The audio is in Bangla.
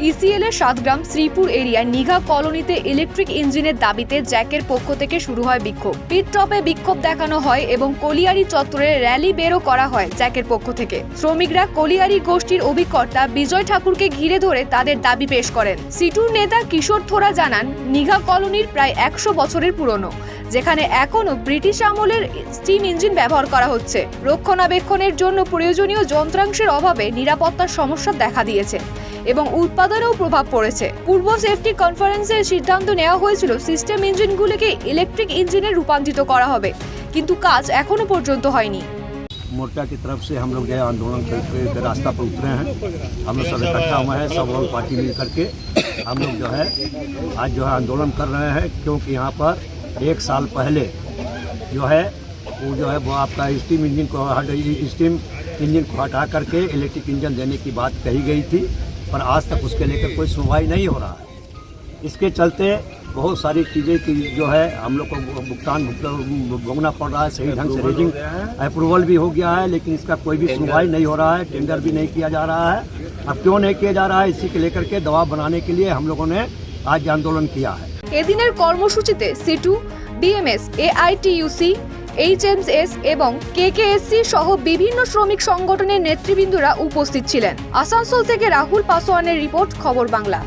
ইসিএল এর সাতগ্রাম শ্রীপুর এরিয়ার নিঘা কলোনিতে ইলেকট্রিক ইঞ্জিনের দাবিতে জ্যাকের পক্ষ থেকে শুরু হয় বিক্ষোভ। পিট টপে বিক্ষোভ দেখানো হয় এবং কলিয়ারি চত্বরে র্যালি বেরও করা হয় জ্যাকের পক্ষ থেকে। শ্রমিকরা কলিয়ারি গোষ্ঠীর অভিকর্তা বিজয় ঠাকুরকে ঘিরে ধরে তাদের দাবি পেশ করেন। সিটুর নেতা কিশোর থোরা জানান, নিঘা কলোনির প্রায় একশো বছরের পুরনো। যেখানে এখনও ব্রিটিশ আমলের স্টিম ইঞ্জিন ব্যবহার করা হচ্ছে রক্ষণাবেক্ষণের জন্য প্রয়োজনীয় যন্ত্রাংশের অভাবে নিরাপত্তার সমস্যা দেখা দিয়েছে এবং উৎপাদনেও প্রভাব পড়েছে পূর্ব সেফটি কনফারেন্সের সিদ্ধান্ত নেওয়া হয়েছিল সিস্টেম ইঞ্জিনগুলিকে ইলেকট্রিক ইঞ্জিনে রূপান্তরিত করা হবে কিন্তু কাজ এখনো পর্যন্ত হয়নি मोर्चा की तरफ से हम लोग जो है आंदोलन करके के रास्ता पर उतरे हैं हम लोग सब इकट्ठा हुए हैं सब लोग पार्टी मिल करके हम लोग जो है आज जो है आंदोलन कर रहे हैं क्योंकि यहाँ पर एक साल पहले जो है वो जो है वो आपका स्टीम इंजन को हट स्टीम इंजन को हटा करके इलेक्ट्रिक इंजन देने की बात कही गई थी पर आज तक उसके लेकर कोई सुनवाई नहीं हो रहा है। इसके चलते बहुत सारी चीज़ें की जो है हम लोग को भुगतान भुगत- भोगना पड़ रहा है सही ढंग से रेजिंग अप्रूवल भी हो गया है लेकिन इसका कोई भी सुनवाई नहीं हो रहा है टेंडर भी नहीं किया जा रहा है। अब क्यों नहीं किया जा रहा है इसी के लेकर के दबाव बनाने के लिए हम लोगों ने आज आंदोलन किया है। এদিনের কর্মসূচিতে সিটু বিএমএস এআইটিইউসি এইচএমএস এবং কেকেএসসি সহ বিভিন্ন শ্রমিক সংগঠনের নেতৃবৃন্দরা উপস্থিত ছিলেন। আসানসোল থেকে রাহুল পাসোয়ানের রিপোর্ট, খবর বাংলা।